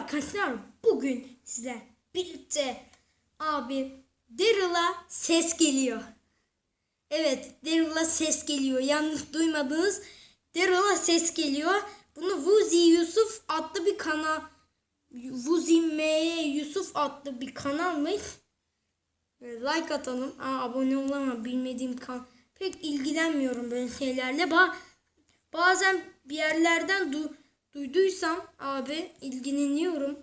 arkadaşlar bugün size birlikte abi Daryl'a ses geliyor. Evet Daryl'a ses geliyor. Yanlış duymadınız. Daryl'a ses geliyor. Bunu Vuzi Yusuf adlı bir kanal Vuzi M Yusuf adlı bir kanalmış. Ee, Like atalım. Aa, abone olamam. Bilmediğim kan pek ilgilenmiyorum böyle şeylerle. Ba bazen bir yerlerden du duyduysam abi ilgileniyorum.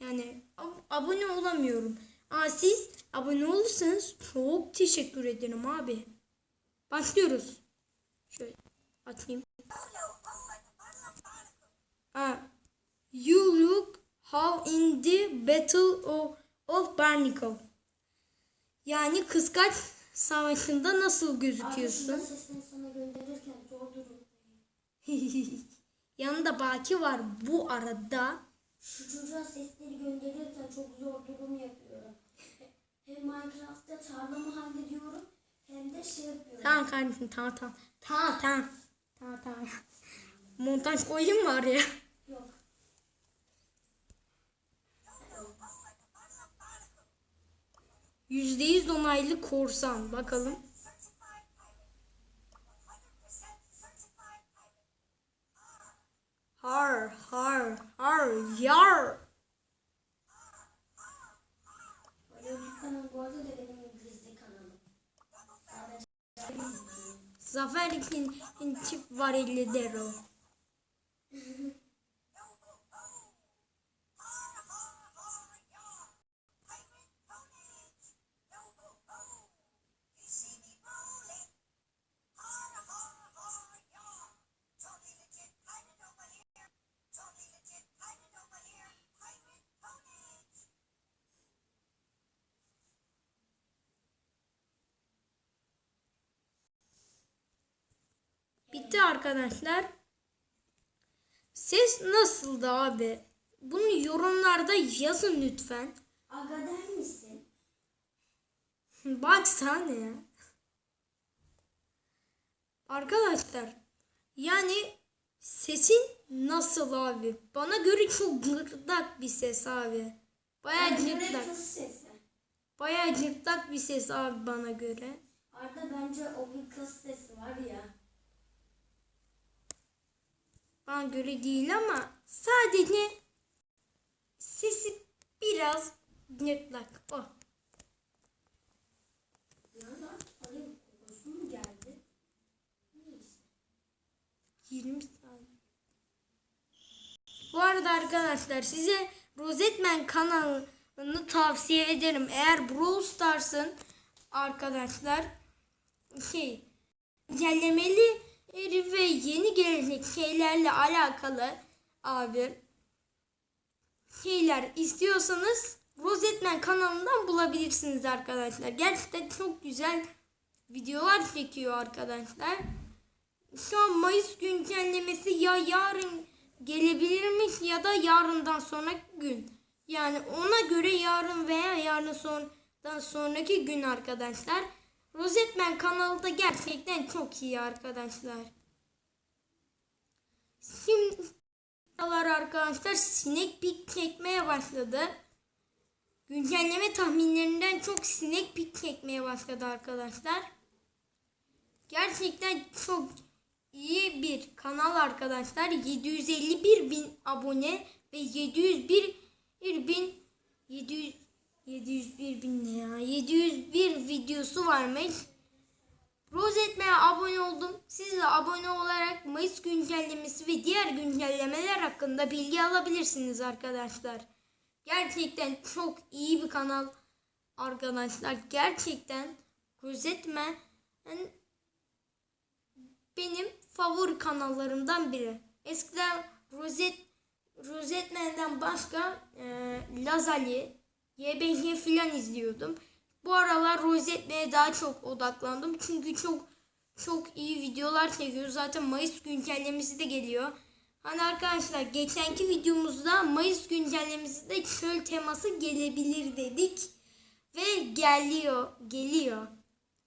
Yani ab- abone olamıyorum. Aa, siz abone olursanız çok teşekkür ederim abi. Başlıyoruz. Şöyle atayım. Aa, you look how in the battle of, of Barnacle. Yani kıskaç savaşında nasıl gözüküyorsun? Arkadaşlar Yanında Baki var bu arada. Şu çocuğa sesleri gönderirken çok zor durum yapıyorum. Hem Minecraft'ta tarlamı hallediyorum hem de şey yapıyorum. Tamam kardeşim tamam tamam. Tamam tamam. Tamam tamam. Montaj koyayım mı araya? Yok. Yüzde yüz onaylı korsan. Bakalım. Bu arada da benim İngilizce kanalım. Sadece Zafer için çift var 50 dero. Bitti arkadaşlar. Ses nasıldı abi? Bunu yorumlarda yazın lütfen. Aga der misin? Baksana ya. Arkadaşlar yani sesin nasıl abi? Bana göre çok gırtlak bir ses abi. Baya gırtlak. Baya gırtlak bir ses abi bana göre. Arda bence o bir kız sesi var ya. Bana göre değil ama sadece sesi biraz gırtlak. Oh. 20 saniye. Bu arada arkadaşlar size Rosetman kanalını tavsiye ederim. Eğer Brawl Stars'ın arkadaşlar şey güncellemeli ve gelecek şeylerle alakalı abi şeyler istiyorsanız Rosetman kanalından bulabilirsiniz arkadaşlar. Gerçekten çok güzel videolar çekiyor arkadaşlar. Şu an Mayıs güncellemesi ya yarın gelebilirmiş ya da yarından sonraki gün. Yani ona göre yarın veya yarın sonradan sonraki gün arkadaşlar. Rosetman kanalı da gerçekten çok iyi arkadaşlar. Şimdi arkadaşlar sinek pik çekmeye başladı. Güncelleme tahminlerinden çok sinek pik çekmeye başladı arkadaşlar. Gerçekten çok iyi bir kanal arkadaşlar. 751 bin abone ve 701 bin 700 701 bin ne ya? 701 videosu varmış. Rozetme'ye abone oldum. Siz de abone olarak Mayıs güncellemesi ve diğer güncellemeler hakkında bilgi alabilirsiniz arkadaşlar. Gerçekten çok iyi bir kanal arkadaşlar. Gerçekten Rozetme benim favori kanallarımdan biri. Eskiden Rozet Rosetman'den başka e, Lazali, YBG filan izliyordum. Bu aralar Rosetman'e daha çok odaklandım. Çünkü çok çok iyi videolar çekiyor. Zaten Mayıs güncellemesi de geliyor. Hani arkadaşlar geçenki videomuzda Mayıs güncellemesi de çöl teması gelebilir dedik. Ve geliyor, geliyor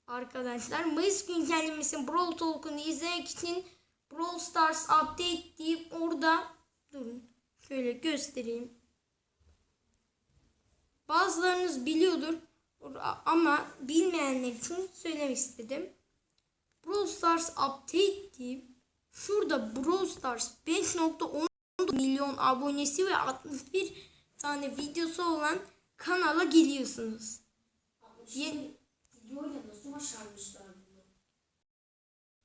arkadaşlar. Mayıs güncellemesi Brawl Talk'unu izlemek için Brawl Stars Update deyip orada durun. Şöyle göstereyim. bazılarınız biliyordur ama bilmeyenler için söylemek istedim. Brawl Stars Update deyip şurada Brawl Stars 5.10 milyon abonesi ve 61 tane videosu olan kanala geliyorsunuz. Ye- Videoyla nasıl başarmışlar bunu?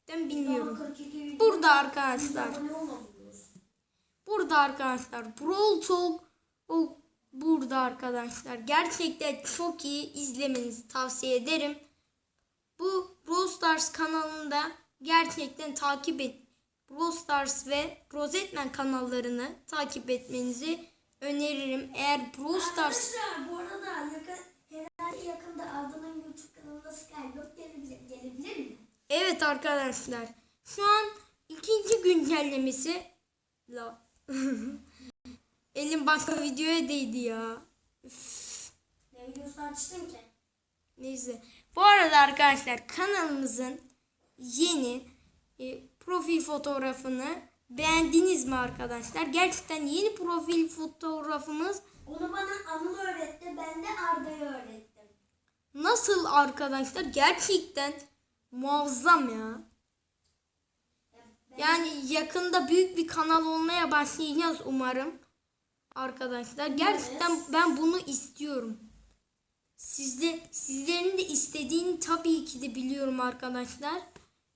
Ben bilmiyorum. 42 video- Burada arkadaşlar. Burada arkadaşlar Brawl Talk burada arkadaşlar. Gerçekten çok iyi izlemenizi tavsiye ederim. Bu Brawl Stars kanalında gerçekten takip et. Brawl Stars ve Rosetman kanallarını takip etmenizi öneririm. Eğer Brawl Stars Arkadaşlar bu arada yakın, herhalde yakında Arda'nın YouTube kanalına Skyblock gelebilir, gelebilir mi? Evet arkadaşlar. Şu an ikinci güncellemesi la Elim başka videoya değdi ya. Ne videosu açtın ki? Neyse. Bu arada arkadaşlar kanalımızın yeni e, profil fotoğrafını beğendiniz mi arkadaşlar? Gerçekten yeni profil fotoğrafımız Onu bana Anıl öğretti, ben de Arda'ya öğrettim. nasıl arkadaşlar? Gerçekten muazzam ya. Yani yakında büyük bir kanal olmaya başlayacağız umarım. Arkadaşlar gerçekten ben bunu istiyorum. Sizde sizlerin de istediğini tabii ki de biliyorum arkadaşlar.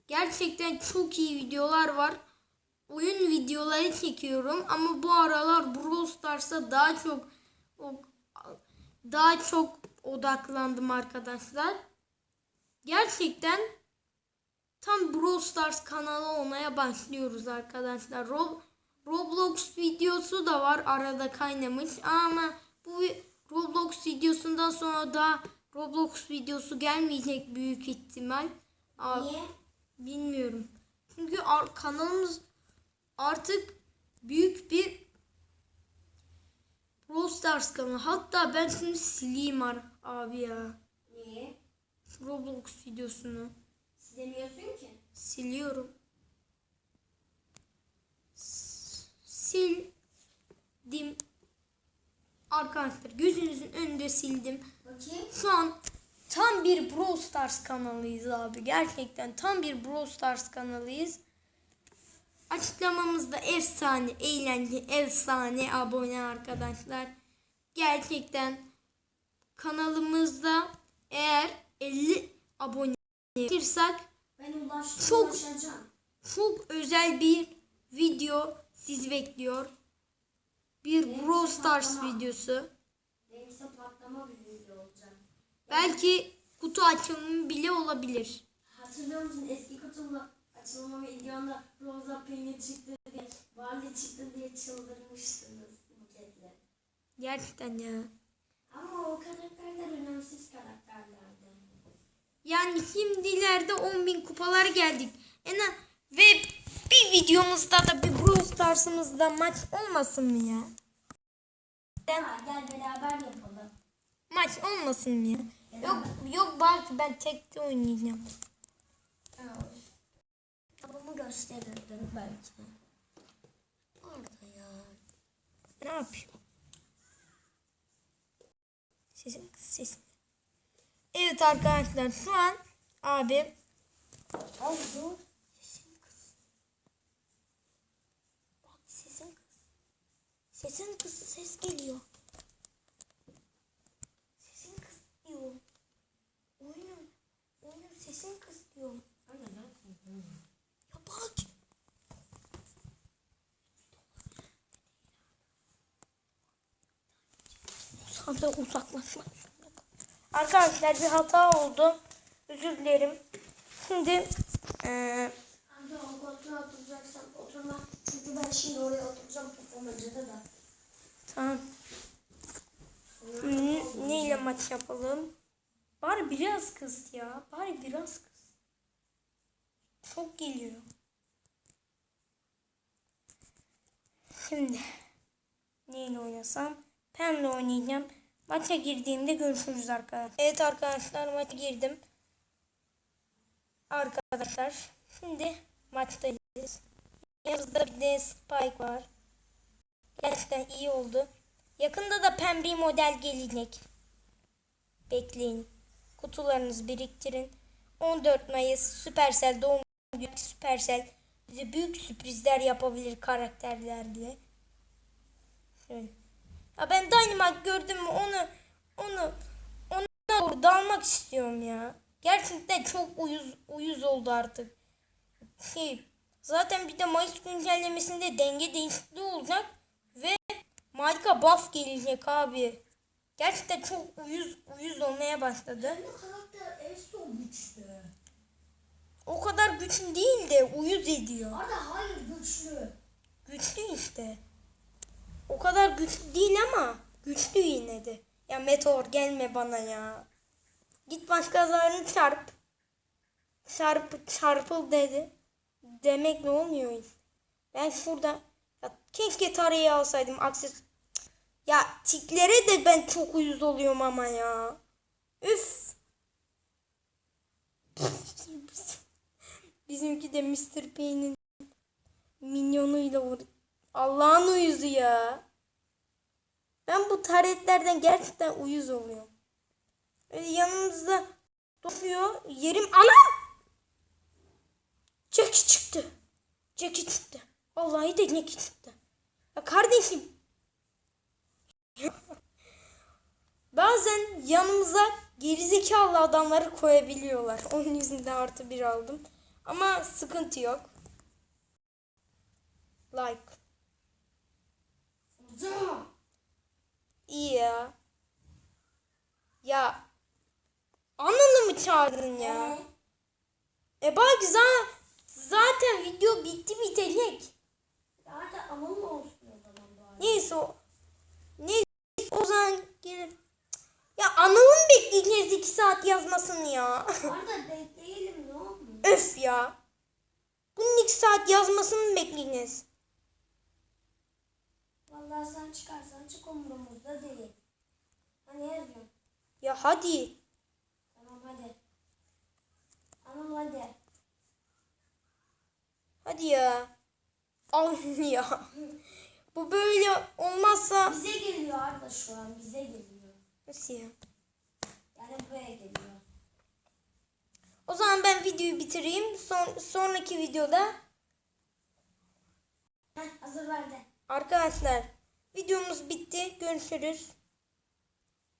Gerçekten çok iyi videolar var. Oyun videoları çekiyorum ama bu aralar Brawl Stars'a daha çok daha çok odaklandım arkadaşlar. Gerçekten tam Brawl Stars kanalı olmaya başlıyoruz arkadaşlar. Rob Roblox videosu da var arada kaynamış ama bu Roblox videosundan sonra da Roblox videosu gelmeyecek büyük ihtimal. Aa, Niye? Bilmiyorum. Çünkü kanalımız artık büyük bir Brawl Stars kanalı. Hatta ben şunu sileyim abi ya. Niye? Roblox videosunu Silemiyorsun ki. siliyorum. Sildim. Arkadaşlar gözünüzün önünde sildim. Bakayım. Şu an tam bir Brawl Stars kanalıyız abi. Gerçekten tam bir Brawl Stars kanalıyız. Açıklamamızda efsane, eğlence, efsane abone arkadaşlar. Gerçekten kanalımızda eğer 50 abone ulaş, Çok- ulaşacağım. çok özel bir video sizi bekliyor. Bir Evet, Brawl Stars patlama. videosu. Benimse patlama bir video olacak. Belki kutu açılımı bile olabilir. Hatırlıyor musun eski kutumda açılma videonda Rosa peynir çıktı diye, Barley çıktı diye çıldırmıştınız buketle. Gerçekten ya. Ama o karakterler önemsiz karakterlerdi. Yani şimdilerde 10.000 kupalar geldik. En ve bir videomuzda da bir Brawl Stars'ımızda maç olmasın mı ya? Ha, gel beraber yapalım. Maç olmasın mı ya? Yok yok belki ben tekte oynayacağım. Kitabımı gösterirdin belki. Orada ya. Ne yapayım? Sesim sesim. Evet arkadaşlar şu an abi Oldu. sesim kız. Bak sesim kız. Sesin kız ses geliyor. Sesin kız diyor. Oyunun oyunun sesin kız diyor. Ya bak. Sonra uzaklaşmak Arkadaşlar bir hata oldu. Özür dilerim. Şimdi eee Amca o koltuğa oturacaksan oturma. Çünkü ben şimdi oraya oturacağım popomacıda da. tamam. Ne, neyle maç yapalım? Bari biraz kız ya. Bari biraz kız. Çok geliyor. Şimdi neyle oynasam? Pemle oynayacağım. Maça girdiğimde görüşürüz arkadaşlar. Evet arkadaşlar maça girdim. Arkadaşlar şimdi maçtayız. Yanımızda bir de Spike var. Gerçekten iyi oldu. Yakında da pembe model gelecek. Bekleyin. Kutularınızı biriktirin. 14 Mayıs Supercell doğum günü Supercell bize büyük sürprizler yapabilir karakterlerle. Şöyle. Ya ben Dynamite gördüm mü onu onu ona doğru dalmak istiyorum ya. Gerçekten çok uyuz uyuz oldu artık. Şey, zaten bir de Mayıs güncellemesinde denge değişikliği olacak ve marka buff gelecek abi. Gerçekten çok uyuz uyuz olmaya başladı. O kadar güçlü değil de uyuz ediyor. Arda hayır güçlü. Güçlü işte. O kadar güçlü değil ama güçlü yine de. Ya meteor gelme bana ya. Git başkalarını çarp. Çarp çarpıl dedi. Demek ne olmuyor. Ben şurada ya keşke tarayı alsaydım akses. Ya tiklere de ben çok uyuz oluyorum ama ya. Üf. Bizimki de Mr. P'nin minyonuyla vur. Allah'ın uyuzu ya. Ben bu taretlerden gerçekten uyuz oluyorum. Öyle yanımızda duruyor. Yerim anam. Jackie çıktı. Jackie çıktı. Vallahi de Jackie çıktı. Ya kardeşim. Bazen yanımıza gerizekalı adamları koyabiliyorlar. Onun yüzünden artı bir aldım. Ama sıkıntı yok. Like. Hocam. İyi ya. Ya. Ananı mı çağırdın ya? E bak za- zaten video bitti bitecek. Arda alalım olsun o zaman bari. Neyse o. Neyse o zaman gelir. Ya Anıl'ın bekleyeceğiz iki saat yazmasını ya. Arda bekleyelim ne olur. Öf ya. Bunun iki saat yazmasını bekleyeceğiz. Vallahi sen çıkarsan çık umurumuzda değil. Hani yazıyorum. Ya hadi. Tamam hadi. Tamam hadi. Hadi ya. Al ya. Bu böyle olmazsa. Bize geliyor Arda şu an bize geliyor. Nasıl ya? Yani buraya geliyor. O zaman ben videoyu bitireyim. Son, sonraki videoda Heh hazır verdi. arkadaşlar videomuz bitti. Görüşürüz.